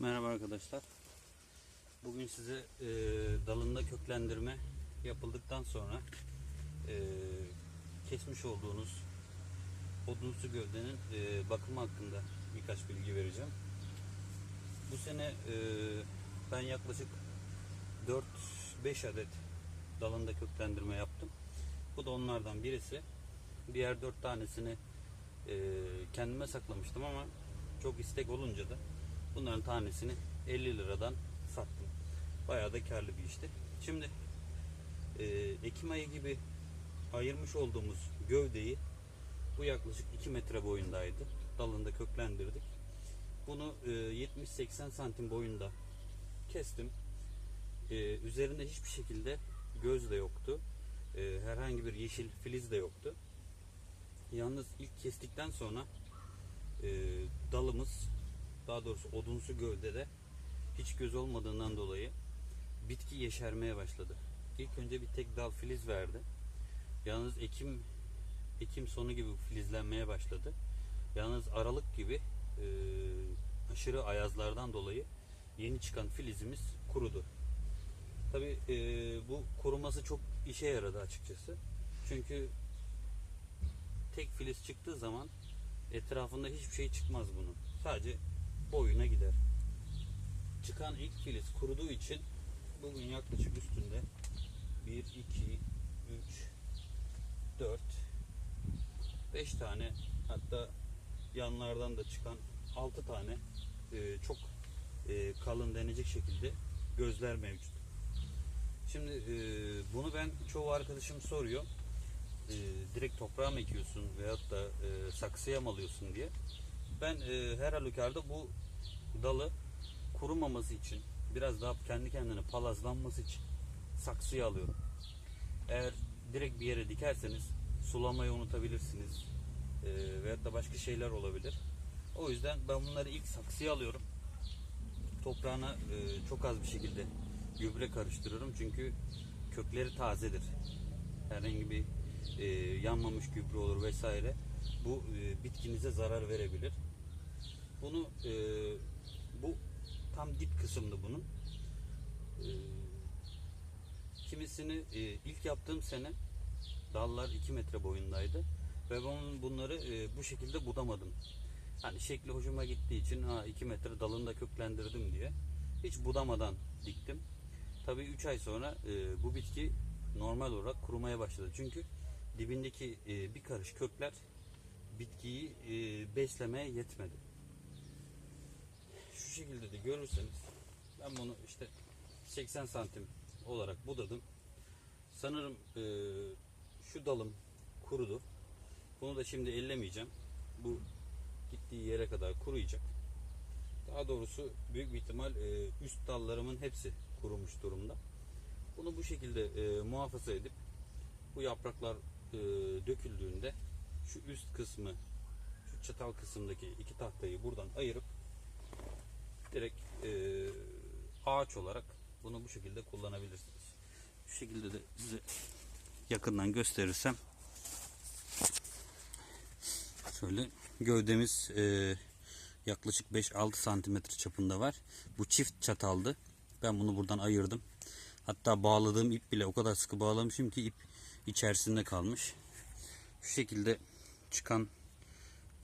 Merhaba arkadaşlar. Bugün size e, dalında köklendirme yapıldıktan sonra e, kesmiş olduğunuz odunsu gövdenin e, bakımı hakkında birkaç bilgi vereceğim. Bu sene e, ben yaklaşık 4-5 adet dalında köklendirme yaptım. Bu da onlardan birisi. Diğer 4 tanesini e, kendime saklamıştım ama çok istek olunca da bunların tanesini 50 liradan sattım. Bayağı da karlı bir işti. Şimdi e, Ekim ayı gibi ayırmış olduğumuz gövdeyi bu yaklaşık 2 metre boyundaydı. Dalında köklendirdik. Bunu e, 70-80 santim boyunda kestim. E, üzerinde hiçbir şekilde göz de yoktu. E, herhangi bir yeşil filiz de yoktu. Yalnız ilk kestikten sonra e, dalımız daha doğrusu odunsu gövdede hiç göz olmadığından dolayı bitki yeşermeye başladı. İlk önce bir tek dal filiz verdi. Yalnız Ekim Ekim sonu gibi filizlenmeye başladı. Yalnız Aralık gibi e, aşırı ayazlardan dolayı yeni çıkan filizimiz kurudu. Tabi bu kuruması çok işe yaradı açıkçası. Çünkü tek filiz çıktığı zaman etrafında hiçbir şey çıkmaz bunun. Sadece boyuna gider. Çıkan ilk filiz kuruduğu için bugün yaklaşık üstünde 1, 2, 3, 4, 5 tane hatta yanlardan da çıkan 6 tane e, çok e, kalın denecek şekilde gözler mevcut. Şimdi e, bunu ben çoğu arkadaşım soruyor. E, direkt toprağa mı ekiyorsun veyahut da e, saksıya mı alıyorsun diye. Ben e, her halükarda bu dalı kurumaması için biraz daha kendi kendine palazlanması için saksıya alıyorum. Eğer direkt bir yere dikerseniz sulamayı unutabilirsiniz. E, veyahut da başka şeyler olabilir. O yüzden ben bunları ilk saksıya alıyorum. Toprağına e, çok az bir şekilde gübre karıştırıyorum çünkü kökleri tazedir. Herhangi bir e, yanmamış gübre olur vesaire. Bu e, bitkinize zarar verebilir. Bunu e, bu tam dip kısımda bunun. E, kimisini e, ilk yaptığım sene dallar 2 metre boyundaydı ve ben bunları e, bu şekilde budamadım. Hani şekli hoşuma gittiği için ha 2 metre dalını da köklendirdim diye hiç budamadan diktim. Tabii 3 ay sonra e, bu bitki normal olarak kurumaya başladı. Çünkü dibindeki e, bir karış kökler bitkiyi e, beslemeye yetmedi. Şekilde de görürseniz ben bunu işte 80 santim olarak budadım. Sanırım e, şu dalım kurudu. Bunu da şimdi ellemeyeceğim. Bu gittiği yere kadar kuruyacak. Daha doğrusu büyük bir ihtimal e, üst dallarımın hepsi kurumuş durumda. Bunu bu şekilde e, muhafaza edip bu yapraklar e, döküldüğünde şu üst kısmı şu çatal kısımdaki iki tahtayı buradan ayırıp direkt e, ağaç olarak bunu bu şekilde kullanabilirsiniz. Şu şekilde de size yakından gösterirsem şöyle gövdemiz e, yaklaşık 5-6 santimetre çapında var. Bu çift çataldı. Ben bunu buradan ayırdım. Hatta bağladığım ip bile o kadar sıkı bağlamışım ki ip içerisinde kalmış. Şu şekilde çıkan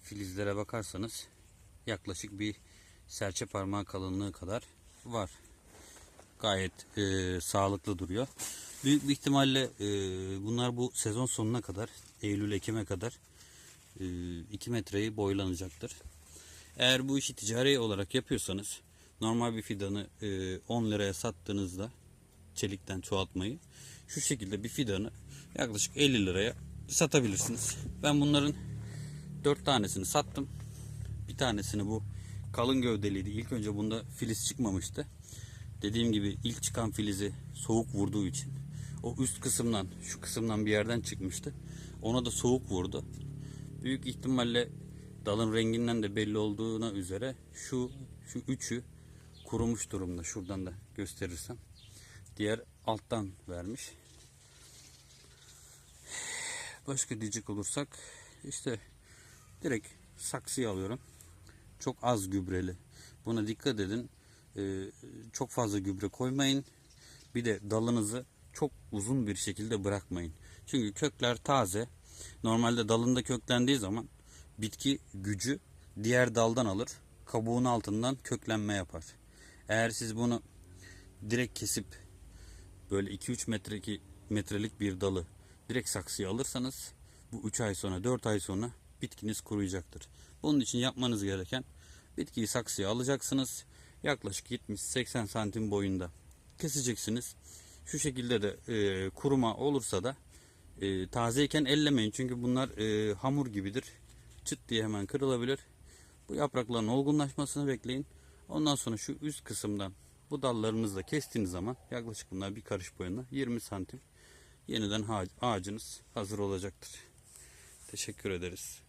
filizlere bakarsanız yaklaşık bir serçe parmağı kalınlığı kadar var. Gayet e, sağlıklı duruyor. Büyük bir ihtimalle e, bunlar bu sezon sonuna kadar Eylül-Ekim'e kadar e, 2 metreyi boylanacaktır. Eğer bu işi ticari olarak yapıyorsanız normal bir fidanı e, 10 liraya sattığınızda çelikten çoğaltmayı şu şekilde bir fidanı yaklaşık 50 liraya satabilirsiniz. Ben bunların 4 tanesini sattım. Bir tanesini bu kalın gövdeliydi. İlk önce bunda filiz çıkmamıştı. Dediğim gibi ilk çıkan filizi soğuk vurduğu için o üst kısımdan şu kısımdan bir yerden çıkmıştı. Ona da soğuk vurdu. Büyük ihtimalle dalın renginden de belli olduğuna üzere şu şu üçü kurumuş durumda. Şuradan da gösterirsem. Diğer alttan vermiş. Başka diyecek olursak işte direkt saksıya alıyorum. Çok az gübreli. Buna dikkat edin. Ee, çok fazla gübre koymayın. Bir de dalınızı çok uzun bir şekilde bırakmayın. Çünkü kökler taze. Normalde dalında köklendiği zaman bitki gücü diğer daldan alır. Kabuğun altından köklenme yapar. Eğer siz bunu direkt kesip böyle 2-3 metre metrelik bir dalı direkt saksıya alırsanız bu 3 ay sonra 4 ay sonra bitkiniz kuruyacaktır. Bunun için yapmanız gereken bitkiyi saksıya alacaksınız. Yaklaşık 70-80 santim boyunda keseceksiniz. Şu şekilde de e, kuruma olursa da e, tazeyken ellemeyin. Çünkü bunlar e, hamur gibidir. Çıt diye hemen kırılabilir. Bu yaprakların olgunlaşmasını bekleyin. Ondan sonra şu üst kısımdan bu dallarınızı da kestiğiniz zaman yaklaşık bunlar bir karış boyunda 20 santim yeniden ağacınız hazır olacaktır. Teşekkür ederiz.